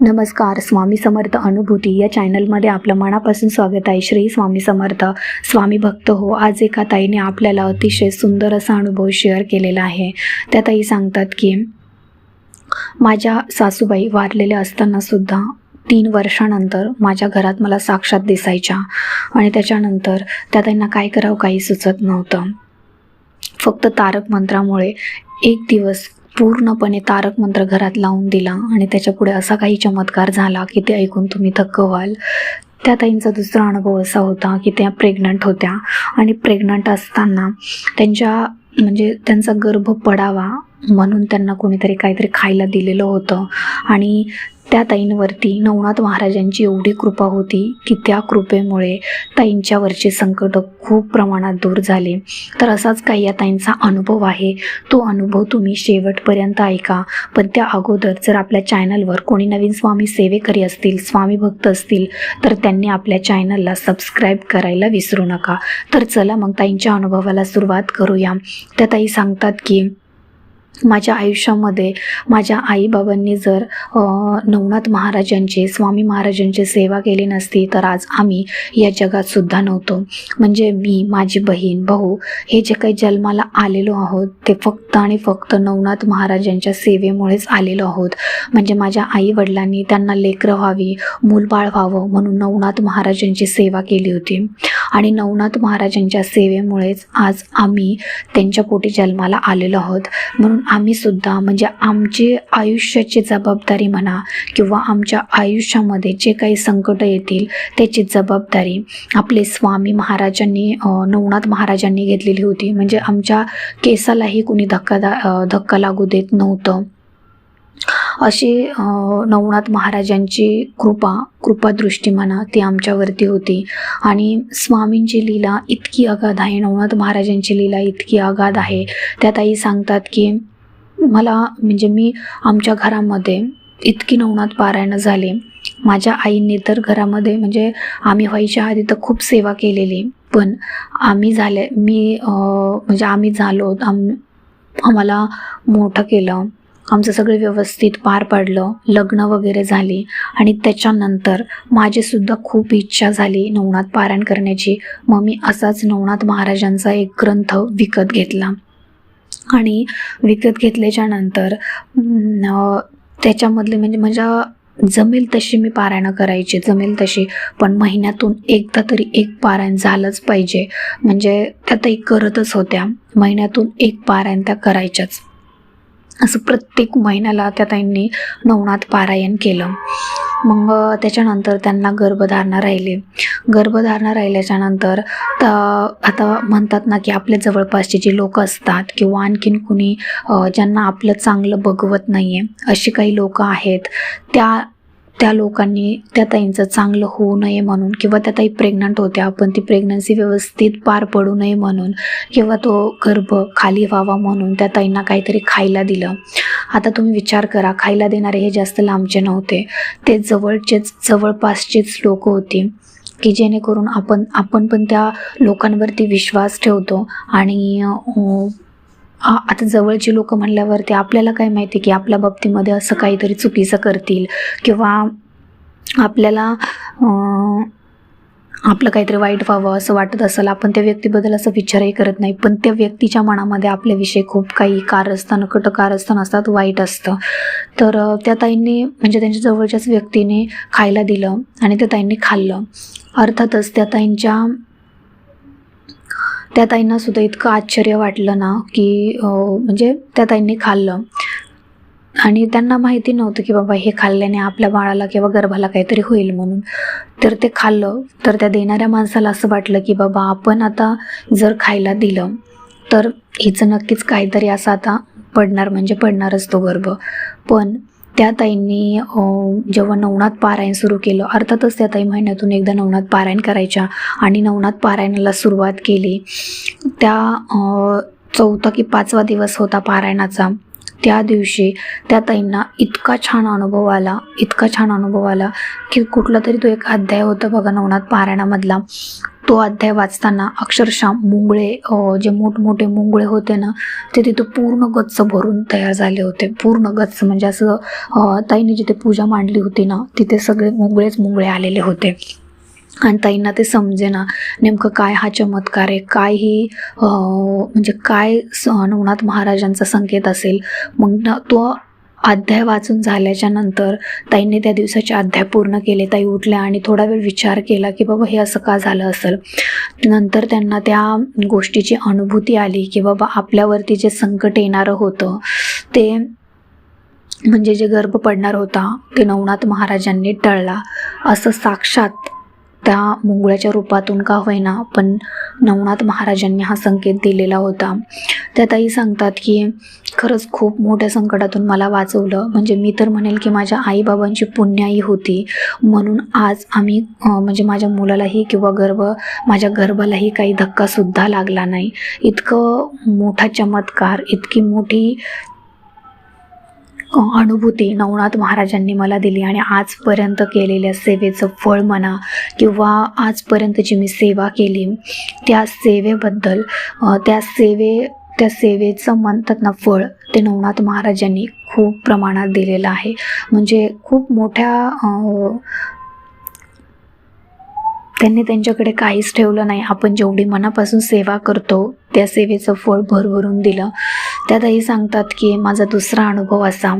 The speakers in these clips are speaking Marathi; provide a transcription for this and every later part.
नमस्कार स्वामी समर्थ अनुभूती. या चॅनलमध्ये आपलं मनापासून स्वागत आहे. श्री स्वामी समर्थ स्वामी भक्त हो. आज एका ताईने आपल्याला अतिशय सुंदर असा अनुभव शेअर केलेला आहे. त्या ताई सांगतात की माझ्या सासूबाई वारलेल्या असताना सुद्धा तीन वर्षानंतर माझ्या घरात मला साक्षात दिसायच्या आणि त्याच्यानंतर त्या ताईंना काय करावं काही सुचत नव्हतं. फक्त तारक मंत्रामुळे एक दिवस पूर्णपणे तारक मंत्र घरात लावून दिला आणि त्याच्यापुढे असा काही चमत्कार झाला की ते ऐकून तुम्ही थक्क व्हाल त्या ताईंचा दुसरा अनुभव असा होता की त्या प्रेग्नंट होत्या आणि प्रेग्नंट असताना त्यांच्या म्हणजे त्यांचा गर्भ पडावा म्हणून त्यांना कोणीतरी काहीतरी खायला दिलेलं होतं. आणि त्या ताईंवरती नवनाथ महाराजांची एवढी कृपा होती की त्या कृपेमुळे ताईंच्यावरचे संकट खूप प्रमाणात दूर झाले. तर असाच काही या ताईंचा अनुभव आहे. तो अनुभव तुम्ही शेवटपर्यंत ऐका. पण त्या अगोदर जर आपल्या चॅनलवर कोणी नवीन स्वामी सेवेकरी असतील स्वामी भक्त असतील तर त्यांनी आपल्या चॅनलला सबस्क्राईब करायला विसरू नका. तर चला मग ताईंच्या अनुभवाला सुरुवात करूया. त्या ताई सांगतात की माझ्या आयुष्यामध्ये माझ्या आईबाबांनी जर नवनाथ महाराजांची स्वामी महाराजांची सेवा केली नसती तर आज आम्ही या जगातसुद्धा नव्हतो. म्हणजे मी माझी बहीण भाऊ हे जे काही जन्माला आलेलो आहोत ते फक्त आणि फक्त नवनाथ महाराजांच्या सेवेमुळेच आलेलो आहोत. म्हणजे माझ्या आई वडिलांनी त्यांना लेकरं व्हावी मूलबाळ व्हावं म्हणून नवनाथ महाराजांची सेवा केली होती. आणि नवनाथ महाराजांच्या सेवेमुळेच आज आम्ही त्यांच्या पोटी जन्माला आलेलो आहोत. म्हणून आम्ही सुद्धा म्हणजे आमची आयुष्याची जबाबदारी म्हणा किंवा आमच्या आयुष्यामध्ये जे काही संकट येतील त्याची जबाबदारी आपले स्वामी महाराजांनी नवनाथ महाराजांनी घेतलेली होती. म्हणजे आमच्या केसालाही कुणी धक्का दा धक्का लागू देत नव्हतं. अशी नवनाथ महाराजांची कृपा कृपादृष्टी म्हणा ती आमच्यावरती होती. आणि स्वामींची लीला इतकी अगाध आहे नवनाथ महाराजांची लीला इतकी अगाध आहे. त्या ताई सांगतात की मला म्हणजे मी आमच्या घरामध्ये इतकी नवनाथ पारायणं झाली. माझ्या आईने तर घरामध्ये म्हणजे आम्ही व्हायच्या आधी तर खूप सेवा केलेली. पण आम्ही झाले मी म्हणजे आम्ही झालो आम आम्हाला मोठं केलं. आमचं सगळं व्यवस्थित पार पडलं लग्न वगैरे झाली आणि त्याच्यानंतर माझीसुद्धा खूप इच्छा झाली नवनाथ पारायण करण्याची. मग मी असाच नवनाथ महाराजांचा एक ग्रंथ विकत घेतला. आणि विकत घेतल्याच्या नंतर त्याच्यामधले म्हणजे माझ्या जमेल तशी मी पारायणं करायची जमेल तशी. पण महिन्यातून एकदा तरी एक पारायण झालंच पाहिजे. म्हणजे त्या ताई करतच होत्या. महिन्यातून एक पारायण त्या करायच्याच. असं प्रत्येक महिन्याला त्या ताईंनी नवनाथ पारायण केलं. मग त्याच्यानंतर त्यांना गर्भधारणा राहिली. गर्भधारणा राहिल्याच्या नंतर त आता म्हणतात ना की आपल्या जवळपासचे जे लोक असतात किंवा आणखीन कुणी ज्यांना आपलं चांगलं बघवत नाही आहे अशी काही लोक आहेत त्या त्या लोकांनी त्या ताईंचं चांगलं होऊ नये म्हणून किंवा त्या ताई प्रेग्नंट होत्या पण ती प्रेग्नन्सी व्यवस्थित पार पडू नये म्हणून किंवा तो गर्भ खाली व्हावा म्हणून त्या ताईंना काहीतरी खायला दिलं. आता तुम्ही विचार करा खायला देणारे हे जास्त लांबचे नव्हते. ते जवळचेच जवळपासचेच लोक होती की जेणेकरून आपण आपण पण त्या लोकांवरती विश्वास ठेवतो आणि आता जवळची लोक म्हणल्यावरती आपल्याला काय माहिती की आपल्या बाबतीमध्ये असं काहीतरी चुकीचं करतील किंवा आपल्याला आपलं काहीतरी वाईट व्हावं असं वाटत असेल आपण त्या व्यक्तीबद्दल असं विचारही करत नाही. पण त्या व्यक्तीच्या मनामध्ये आपल्याविषयी खूप काही कारस्थान कटकारस्थान असतात वाईट असतं. तर त्या ताईंनी म्हणजे त्यांच्या जवळच्याच व्यक्तीने खायला दिलं आणि त्या ताईंनी खाल्लं. अर्थातच त्या ताईंच्या त्या ताईंना सुद्धा इतकं आश्चर्य वाटलं ना की म्हणजे त्या ताईंनी खाल्लं. आणि त्यांना माहिती नव्हतं की बाबा हे खाल्ल्याने आपल्या बाळाला किंवा गर्भाला काहीतरी होईल म्हणून. तर ते खाल्लं. तर त्या देणाऱ्या माणसाला असं वाटलं की बाबा आपण आता जर खायला दिलं तर हिचं नक्कीच काहीतरी असं आता पडणार म्हणजे पडणारच तो गर्भ. पण त्या ताईंनी जेव्हा नवनाथ पारायण सुरू केलं अर्थातच त्या ताई महिन्यातून एकदा नवनाथ पारायण करायच्या आणि नवनाथ पारायणाला सुरुवात केली. त्या चौथा की पाचवा दिवस होता पारायणाचा. त्या दिवशी त्या ताईंना इतका छान अनुभव आला इतका छान अनुभव आला की कुठला तरी तो एक अध्याय होता बघा नवनाथ पारायणामधला. तो अध्याय वाचताना अक्षरशः मुंगळे जे मोठमोठे मुंगळे होते ना ते तिथं पूर्ण गच्च भरून तयार झाले होते. पूर्ण गच्च म्हणजे असं ताईने जिथे पूजा मांडली होती ना तिथे सगळे मुंगळेच मुंगळे आलेले होते. आणि ताईंना ते समजेना नेमकं काय हा चमत्कार आहे काय ही म्हणजे काय स- नवनाथ महाराजांचा संकेत असेल. मग ना तो अध्याय वाचून झाल्याच्यानंतर ताईंनी त्या दिवसाचे अध्याय पूर्ण केले. ताई उठल्या आणि थोडा वेळ विचार केला की बाबा हे असं का झालं असेल? नंतर त्यांना त्या गोष्टीची अनुभूती आली की बाबा आपल्यावरती जे संकट येणारं होतं ते म्हणजे जे गर्भ पडणार होता ते नवनाथ महाराजांनी टळला. असं साक्षात त्या मुंगळ्याच्या रूपातून का होईना पण नवनाथ महाराजांनी हा संकेत दिलेला होता. त्या ताई सांगतात की खरंच खूप मोठ्या संकटातून मला वाचवलं. म्हणजे मी तर म्हणेल की माझ्या आईबाबांची पुण्याई होती. म्हणून आज आम्ही म्हणजे माझ्या मुलालाही किंवा गर्भ माझ्या गर्भालाही काही धक्कासुद्धा लागला नाही. इतकं मोठा चमत्कार इतकी मोठी अनुभूती नवनाथ महाराजांनी मला दिली आणि आजपर्यंत केलेल्या सेवेचं फळ म्हणा किंवा आजपर्यंतची मी सेवा केली त्या सेवेबद्दल त्या सेवे त्या सेवेचं म्हणतात ना फळ ते नवनाथ महाराजांनी खूप प्रमाणात दिलेलं आहे. म्हणजे खूप मोठ्या त्यांनी त्यांच्याकडे काहीच ठेवलं नाही. आपण जेवढी मनापासून सेवा करतो त्या सेवेचं फळ भरभरून दिलं. त्यातही सांगतात की माझा दुसरा अनुभव असा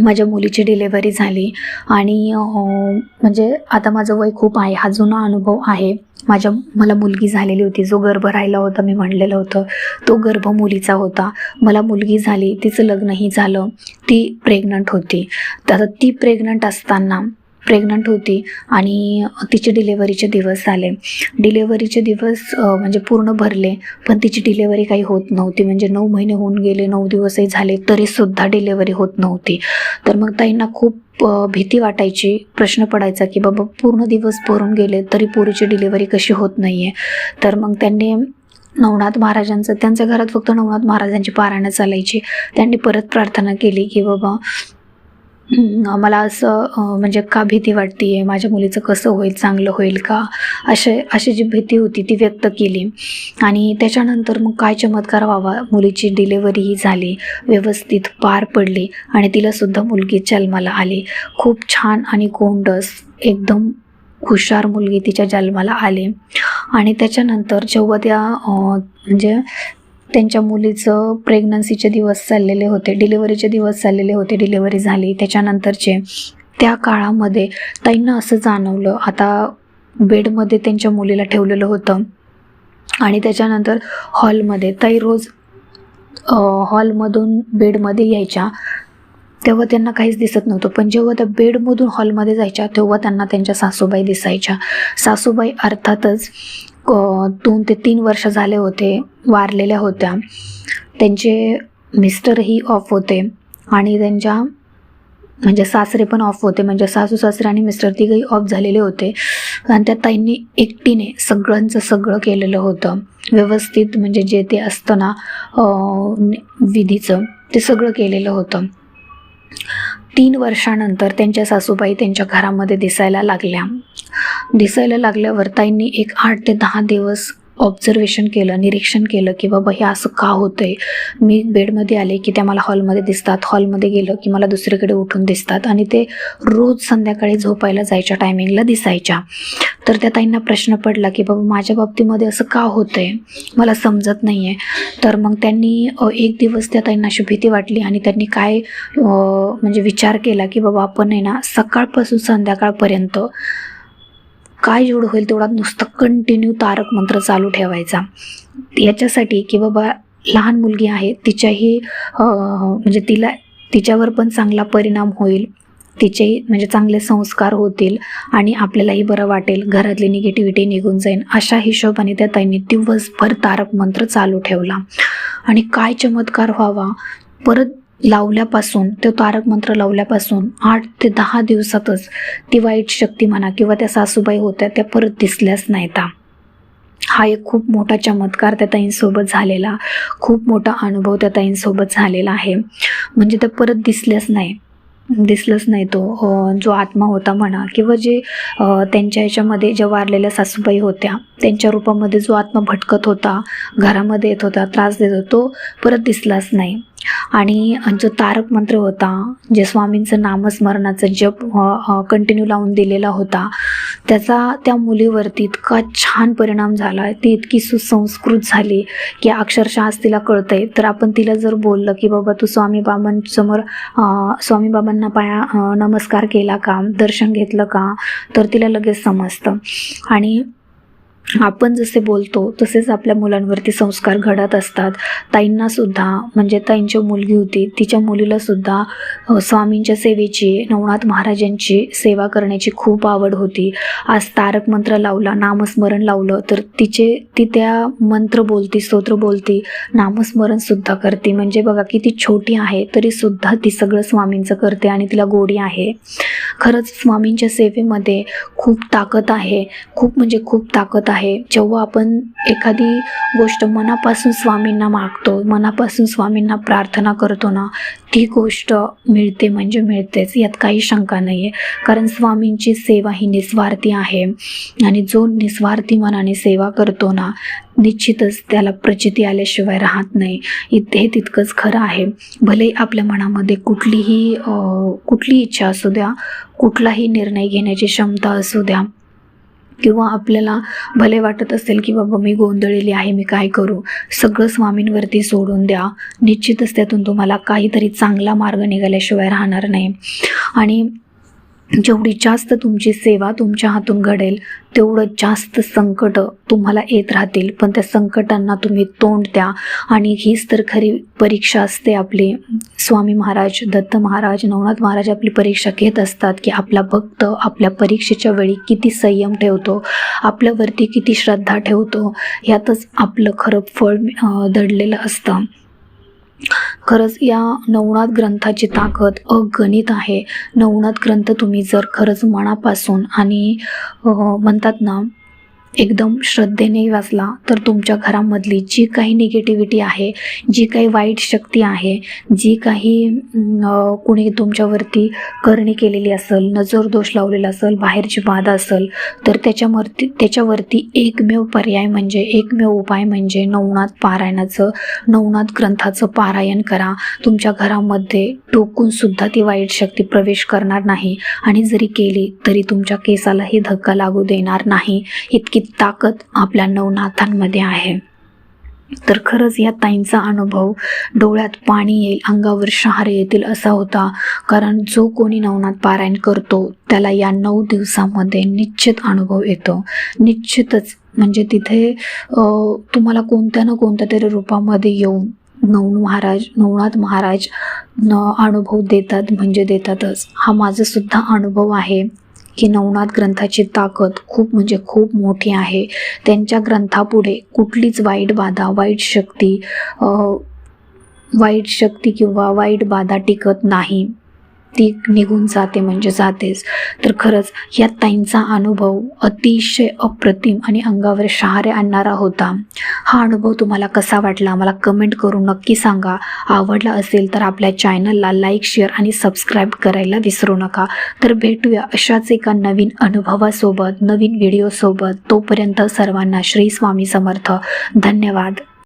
माझ्या मुलीची डिलेवरी झाली. आणि म्हणजे आता माझं वय खूप आहे. हा जुना अनुभव आहे. माझ्या मला मुलगी झालेली होती. जो गर्भ राहिला होता मी म्हणलेलं होतं तो गर्भ मुलीचा होता. मला मुलगी झाली तिचं लग्नही झालं. ती प्रेग्नंट होती. तर ती प्रेग्नंट असताना प्रेग्नंट होती आणि तिचे डिलेवरीचे दिवस आले डिलेवरीचे दिवस म्हणजे पूर्ण भरले पण तिची डिलेवरी काही होत नव्हती. म्हणजे नऊ महिने होऊन गेले नऊ दिवसही झाले तरीसुद्धा डिलेवरी होत नव्हती. तर मग ताईंना खूप भीती वाटायची प्रश्न पडायचा की बाबा पूर्ण दिवस भरून गेले तरी पोरीची डिलेवरी कशी होत नाही आहे तर मग त्यांनी नवनाथ महाराजांचं त्यांच्या घरात फक्त नवनाथ महाराजांची पारायणं चालायची. त्यांनी परत प्रार्थना केली की बाबा मला असं म्हणजे का भीती वाटते आहे माझ्या मुलीचं कसं होईल? चांगलं होईल का? असे अशी जी भीती होती ती व्यक्त केली. आणि त्याच्यानंतर मग काय चमत्कार व्हावा? मुलीची डिलेवरीही झाली. व्यवस्थित पार पडली. आणि तिलासुद्धा मुलगी जन्माला आली. खूप छान आणि गोंडस एकदम हुशार मुलगी तिच्या जन्माला आली. आणि त्याच्यानंतर जेव्हा त्या म्हणजे त्यांच्या मुलीचं प्रेग्नन्सीचे दिवस चाललेले होते डिलेवरीचे दिवस चाललेले होते डिलेवरी झाली. त्याच्यानंतरचे त्या काळामध्ये ताईंना असं जाणवलं आता बेडमध्ये त्यांच्या मुलीला ठेवलेलं होतं आणि त्याच्यानंतर हॉलमध्ये ताई रोज हॉलमधून बेडमध्ये यायच्या. तेव्हा त्यांना काहीच दिसत नव्हतं पण जेव्हा त्या बेडमधून हॉलमध्ये जायच्या तेव्हा त्यांना त्यांच्या सासूबाई दिसायच्या. सासूबाई अर्थातच दोन ते तीन वर्ष झाले होते वारलेल्या होत्या. त्यांचे मिस्टरही ऑफ होते आणि त्यांच्या म्हणजे सासरे पण ऑफ होते. म्हणजे सासू सासरे आणि मिस्टर तिघही ऑफ झालेले होते. आणि त्या ताईंनी एकटीने सगळ्यांचं सगळं केलेलं होतं. व्यवस्थित म्हणजे जे ते असतं ना विधीचं ते सगळं केलेलं होतं. तीन वर्षानंतर त्यांच्या सासूबाई त्यांच्या घरामध्ये दिसायला लागल्या. दिसायला लागल्यावर ताईंनी एक आठ ते दहा दिवस ऑब्झर्वेशन केलं निरीक्षण केलं की बाबा हे असं का होतंय? मी बेडमध्ये आले की त्या मला हॉलमध्ये दिसतात. हॉलमध्ये गेलं की मला दुसरीकडे उठून दिसतात आणि ते रोज संध्याकाळी झोपायला जायच्या टायमिंगला दिसायच्या. तर त्या ताईंना प्रश्न पडला की बाबा माझ्या बाबतीमध्ये असं का होतंय? मला समजत नाही आहे तर मग त्यांनी एक दिवस त्या ताईंना अशी भीती वाटली आणि त्यांनी काय म्हणजे विचार केला की बाबा आपण आहे ना सकाळपासून संध्याकाळपर्यंत काय जेवढं होईल तेवढा नुसतं कंटिन्यू तारक मंत्र चालू ठेवायचा. याच्यासाठी की बाबा लहान मुलगी आहे तिच्याही म्हणजे तिला तिच्यावर पण चांगला परिणाम होईल तिचेही म्हणजे चांगले संस्कार होतील आणि आपल्यालाही बरं वाटेल घरातली निगेटिव्हिटी निघून जाईल. अशा हिशोबाने त्या ताईंनी दिवसभर तारक मंत्र चालू ठेवला. आणि काय चमत्कार व्हावा परत लावल्यापासून तो तारक मंत्र लावल्यापासून आठ ते दहा दिवसातच ती वाईट शक्ती म्हणा किंवा त्या सासूबाई होत्या त्या परत दिसल्याच नाहीत. हा एक खूप मोठा चमत्कार त्या ताईंसोबत झालेला खूप मोठा अनुभव त्या ताईंसोबत झालेला आहे. म्हणजे त्या परत दिसल्याच नाही दिसलंच नाही तो. जो आत्मा होता म्हणा किंवा जे त्यांच्या ह्याच्यामध्ये ज्या वारलेल्या सासूबाई होत्या त्यांच्या रूपामध्ये जो आत्मा भटकत होता घरामध्ये येत होता त्रास देत होता तो परत दिसलाच नाही. आणि जो तारक मंत्र होता जे स्वामींचं नामस्मरणाचं जप कंटिन्यू लावून दिलेला होता त्याचा त्या मुलीवरती इतका छान परिणाम झाला ती इतकी सुसंस्कृत झाली की अक्षरशः आज तिला कळतंय. तर आपण तिला जर बोललं की बाबा तू स्वामी बाबांसमोर स्वामी बाबांना पाया नमस्कार केला का? दर्शन घेतलं का? तर तिला लगेच समजतं. आणि आपण जसे बोलतो तसेच आपल्या मुलांवरती संस्कार घडत असतात. ताईंनासुद्धा म्हणजे ताईंची मुलगी होती तिच्या मुलीलासुद्धा स्वामींच्या सेवेची नवनाथ महाराजांची सेवा करण्याची खूप आवड होती. आज तारक मंत्र लावला नामस्मरण लावलं तर तिचे ती त्या मंत्र बोलती स्तोत्र बोलती नामस्मरणसुद्धा करते. म्हणजे बघा की ती छोटी आहे तरीसुद्धा ती सगळं स्वामींचं करते आणि तिला गोडी आहे. खरंच स्वामींच्या सेवेमध्ये खूप ताकद आहे. खूप म्हणजे खूप ताकद आहे. जेव्हा आपण एखादी गोष्ट मनापासून स्वामींना मागतो मनापासून स्वामींना प्रार्थना करतो ना ती गोष्ट मिळते म्हणजे मिळतेच यात काही शंका नाही आहे कारण स्वामींची सेवा ही निस्वार्थी आहे आणि जो निस्वार्थी मनाने सेवा करतो ना निश्चितच त्याला प्रचिती आल्याशिवाय राहत नाही. इत- हे तितकंच खरं आहे. भले आपल्या मनामध्ये कुठलीही कुठली इच्छा असू द्या कुठलाही निर्णय घेण्याची क्षमता असू द्या किंवा आपल्याला भले वाटत असेल की बाबा मी गोंधळलेली आहे मी काय करू? सगळं स्वामींवरती सोडून द्या. निश्चितच त्यातून तुम्हाला काहीतरी चांगला मार्ग निघाल्याशिवाय राहणार नाही. आणि जेवढी जास्त तुमची सेवा तुमच्या हातून घडेल तेवढं जास्त संकट तुम्हाला येत राहतील. पण त्या संकटांना तुम्ही तोंड द्या. आणि हीच तर खरी परीक्षा असते आपली. स्वामी महाराज दत्त महाराज नवनाथ महाराज आपली परीक्षा घेत असतात की आपला भक्त आपल्या परीक्षेच्या वेळी किती संयम ठेवतो आपल्यावरती किती श्रद्धा ठेवतो ह्यातच आपलं खरं फळ दडलेलं असतं. खरंच या नवनाथ ग्रंथाची ताकद अगणित आहे. नवनाथ ग्रंथ तुम्ही जर खरंच मनापासून आणि म्हणतात ना एकदम श्रद्धेने वाचला तर तुमच्या घरामधली जी काही निगेटिव्हिटी आहे जी काही वाईट शक्ती आहे जी काही कुणी तुमच्यावरती करणी केलेली असेल नजर दोष लावलेला असेल बाहेरची बाधा असेल तर त्याच्यावरती त्याच्यावरती एकमेव पर्याय म्हणजे एकमेव उपाय म्हणजे नवनाथ पारायणाचं नवनाथ ग्रंथाचं पारायण करा. तुमच्या घरामध्ये टोकूनसुद्धा ती वाईट शक्ती प्रवेश करणार नाही. आणि जरी केली तरी तुमच्या केसालाही धक्का लागू देणार नाही. इतकी ताकद आपल्या नवनाथांमध्ये आहे. तर खरंच या ताईंचा अनुभव डोळ्यात पाणी येईल अंगावर शहारे येतील असा होता. कारण जो कोणी नवनाथ पारायण करतो त्याला या नऊ दिवसामध्ये निश्चित अनुभव येतो. निश्चितच म्हणजे तिथे तुम्हाला कोणत्या ना कोणत्या तरी रूपामध्ये येऊन नवन महाराज नवनाथ महाराज न अनुभव देतात म्हणजे देतातच. हा माझा सुद्धा अनुभव आहे. की नवनाथ ग्रंथाची ताकद खूप म्हणजे खूप मोठी आहे. त्यांच्या ग्रंथापुढे कुठलीच वाईट बाधा वाईट शक्ती वाईट शक्ती किंवा वाईट बाधा टिकत नाही. ती निघून जाते म्हणजे जातेच. तर खरंच या ताईंचा अनुभव अतिशय अप्रतिम आणि अंगावर शहारे आणणारा होता. हा अनुभव तुम्हाला कसा वाटला? मला कमेंट करून नक्की सांगा. आवडला असेल तर आपल्या चॅनलला लाईक शेअर आणि सबस्क्राईब करायला विसरू नका. तर भेटूया अशाच एका नवीन अनुभवासोबत नवीन व्हिडिओसोबत तोपर्यंत सर्वांना श्री स्वामी समर्थ. धन्यवाद.